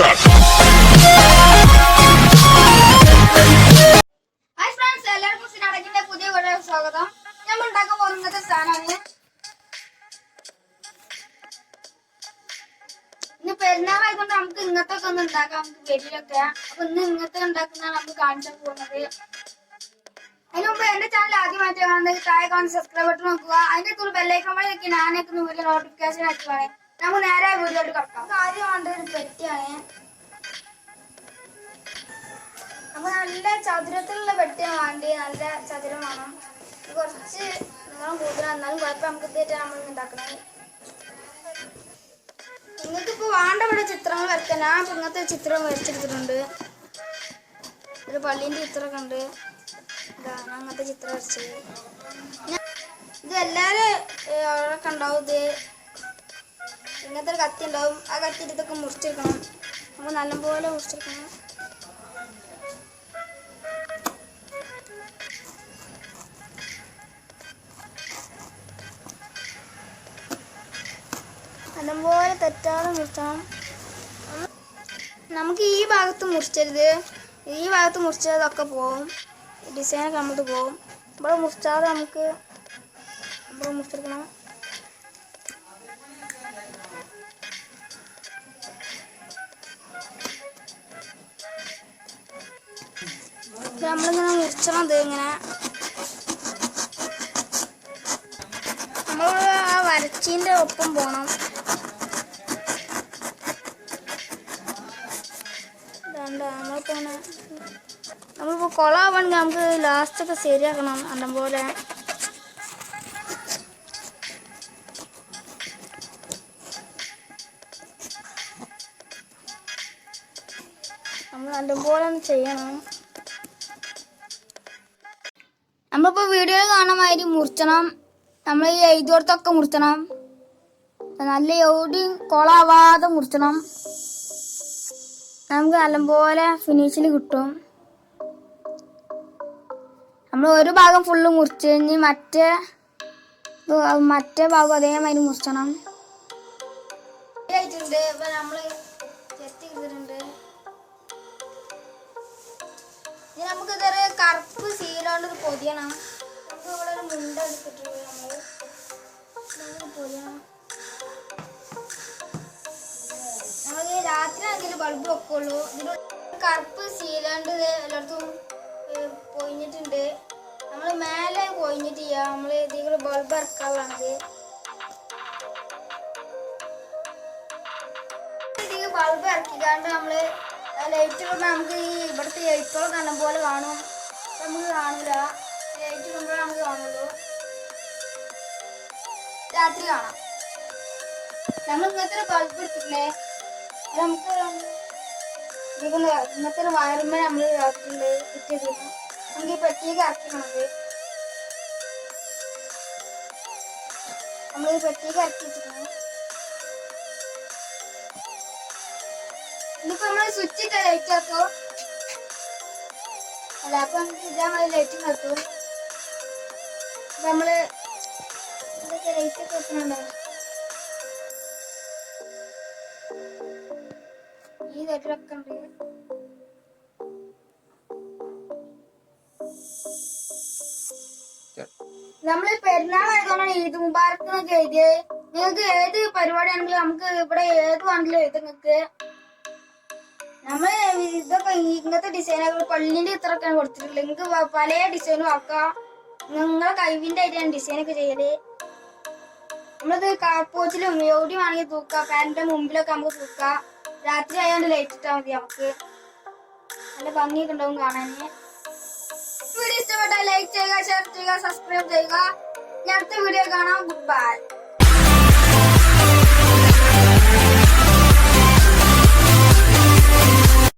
cut. സ്വാഗതം. ഞാൻ ഉണ്ടാക്കാൻ പോകുന്നത് സാധനമാണ്. ഇന്ന് പെരുന്നാളായതുകൊണ്ട് നമുക്ക് ഇങ്ങനത്തെ ഒക്കെ ഒന്ന് ഉണ്ടാക്കാം. നമുക്ക് വെളിയിലൊക്കെ അപ്പൊ ഇന്ന് ഇങ്ങനത്തെ ഉണ്ടാക്കുന്നതാണ് നമുക്ക് കാണിച്ചു പോകുന്നത്. അതിന് മുമ്പ് എന്റെ ചാനൽ ആദ്യമായിട്ട് കാണുന്നത് താഴെ കാണുന്ന സബ്സ്ക്രൈബ് ബട്ടൺ നോക്കുക. അതിന്റെ തുള്ളി ബെല്ലൈക്കൺ വഴി ഞെക്കി ഞാനൊക്കെ നോട്ടിഫിക്കേഷൻ ആക്കുകയാണ് നമുക്ക് നേരെ വീട്ടിലോട്ട് കിടക്കാം. ആദ്യം വേണ്ടത് ഒരു പെട്ടിയാണ്. അപ്പൊ നല്ല ചതുരത്തിലുള്ള പെട്ടിയാണ് വേണ്ടി നല്ല ചതുരം വേണം. കുറച്ച് നീളം കൂടുതലാണ് എന്നാലും കുഴപ്പം നമുക്ക് ഇതായിട്ടാണ് നമ്മൾ ഉണ്ടാക്കണത്. നിങ്ങൾക്ക് ഇപ്പോൾ വേണ്ട ഇവിടെ ചിത്രങ്ങൾ വരയ്ക്കാൻ. ഞാൻ ഇപ്പൊ ഇങ്ങനത്തെ ചിത്രം വരച്ചെടുത്തിട്ടുണ്ട് ഒരു പള്ളീന്റെ ചിത്രമൊക്കെ ഉണ്ട്. ഇതാ ഞാൻ അങ്ങനത്തെ ചിത്രം വരച്ചത്. ഇത് എല്ലാവരും ഉണ്ടാവും ഇത്. ഇങ്ങനത്തെ ഒരു കത്തി ഉണ്ടാവും ആ കത്തി ഇതൊക്കെ മുറിച്ചെടുക്കണം. നമുക്ക് നല്ലപോലെ മുറിച്ചെടുക്കണം. നല്ലപോലെ തെറ്റാതെ മുറിക്കണം നമുക്ക് ഈ ഭാഗത്ത് മുറിച്ചരുത്. ഈ ഭാഗത്ത് മുറിച്ചതൊക്കെ പോവും. ഡിസൈനൊക്കെ നമ്മൾ പോവും. ഇവിടെ മുറിച്ചാതെ നമുക്ക് ഇവിടെ മുറിച്ചെടുക്കണം. നമ്മളിങ്ങനെ മുറിച്ചണം ഇത് ഇങ്ങനെ. നമ്മൾ ആ വരച്ചീന്റെ ഒപ്പം പോണം. നമ്മളിപ്പോ നമ്മളിപ്പോൾ കുളമാവണമെങ്കിൽ നമുക്ക് ലാസ്റ്റൊക്കെ ശരിയാക്കണം അന്നം പോലെ. നമ്മൾ നല്ലപോലെ ഒന്ന് ചെയ്യണം. നമ്മളിപ്പോൾ വീഡിയോ കാണാൻ മാതിരി മുറിച്ചണം. നമ്മൾ ഈ എഴുതിയോടത്തൊക്കെ മുറിച്ചണം. നല്ല എവിടെ കൊളാവാതെ മുറിച്ചണം. നമുക്ക് നല്ലപോലെ ഫിനിഷിൽ കിട്ടും. നമ്മൾ ഒരു ഭാഗം ഫുള്ള് മുറിച്ച് കഴിഞ്ഞ് മറ്റേ മറ്റേ ഭാഗം അതേമാതിരി മുറിച്ചണം. ആയിട്ടുണ്ട് ഇപ്പൊ കറുപ്പ് പൊതിയണം നമുക്ക് ഇവിടെ ഒരു മുണ്ട എടുത്തിട്ടുണ്ട് ഇതൊന്ന് പൊതിയണം നമുക്ക് രാത്രി ആണെങ്കിൽ ബൾബ് വെക്കുള്ളൂ. ഇതിന് കറുപ്പ് സീലാണ്ട് എല്ലായിടത്തും പൊയിഞ്ഞിട്ടുണ്ട് നമ്മൾ മേലെ പൊയിഞ്ഞിട്ട് ചെയ്യാം. നമ്മൾ ഇതിൽ ബൾബ് ഇറക്കാനുള്ളത് ഇതിൽ ബൾബ് ഇറക്കിക്കാണ്ട് നമ്മൾ ലൈറ്റ് നമുക്ക് ഈ ഇവിടുത്തെ ലൈറ്റുകൾ നല്ല പോലെ കാണും. നമുക്ക് കാണില്ല ലൈറ്റ് കൊണ്ടുപോയി നമുക്ക് കാണുള്ളൂ രാത്രി കാണാം. നമ്മൾ ഇങ്ങനത്തെ ബൾബ് എടുത്തിട്ടില്ലേ നമുക്ക് ഇതിങ്ങനെ ഇന്നത്തെ ഒരു നമ്മൾ ഇതാക്കിയിട്ടുണ്ട് കിട്ടിയത് നമുക്ക് ഈ ഇറക്കിക്കണത് നമ്മൾ ഈ വെച്ചിട്ടുണ്ട് ഇനിയിപ്പോ നമ്മൾ സ്വിച്ച് ലൈറ്റ് ആക്കോ. അല്ല അപ്പൊ നമുക്ക് ലൈറ്റ് നിർത്തും നമ്മൾ ഇതൊക്കെ ലൈറ്റ് ഒക്കെ വെക്കുന്നുണ്ടോ ഈ ലൈറ്റിലൊക്കെ ഉണ്ട് നമ്മൾ പെരുന്നാളായതുകൊണ്ടാണ് ഈദ് മുബാരക് എന്നൊക്കെ എഴുതിയത് നിങ്ങൾക്ക് ഏത് പരിപാടിയാണെങ്കിലും നമുക്ക് ഇവിടെ ഏത് വേണമെങ്കിലും എഴുതും നിങ്ങൾക്ക്. നമ്മൾ ഇതൊക്കെ ഇങ്ങനത്തെ ഡിസൈനുകൾ പള്ളിന്റെ ഇത്രയൊക്കെയാണ് കൊടുത്തിട്ടുള്ളത് നിങ്ങൾക്ക് പല ഡിസൈനും ആക്കാം. നിങ്ങളെ കഴിവിന്റെ ആയിട്ടാണ് ഡിസൈൻ ഒക്കെ ചെയ്യൽ. നമ്മളിത് കാപ്പോച്ചിലും എവിടെയും വേണമെങ്കിൽ തൂക്കാം. പാൻറെ മുമ്പിലൊക്കെ നമുക്ക് തൂക്കാം. രാത്രി ആയതുകൊണ്ട് ലൈറ്റ് ഇട്ടാൽ മതി നമുക്ക്. നല്ല ഭംഗിയൊക്കെ ഉണ്ടാവും കാണാൻ വീഡിയോ ഇഷ്ടപ്പെട്ടാൽ ലൈക്ക് ചെയ്യുക ഷെയർ ചെയ്യുക സബ്സ്ക്രൈബ് ചെയ്യുക. അടുത്ത വീഡിയോ കാണാം. Good bye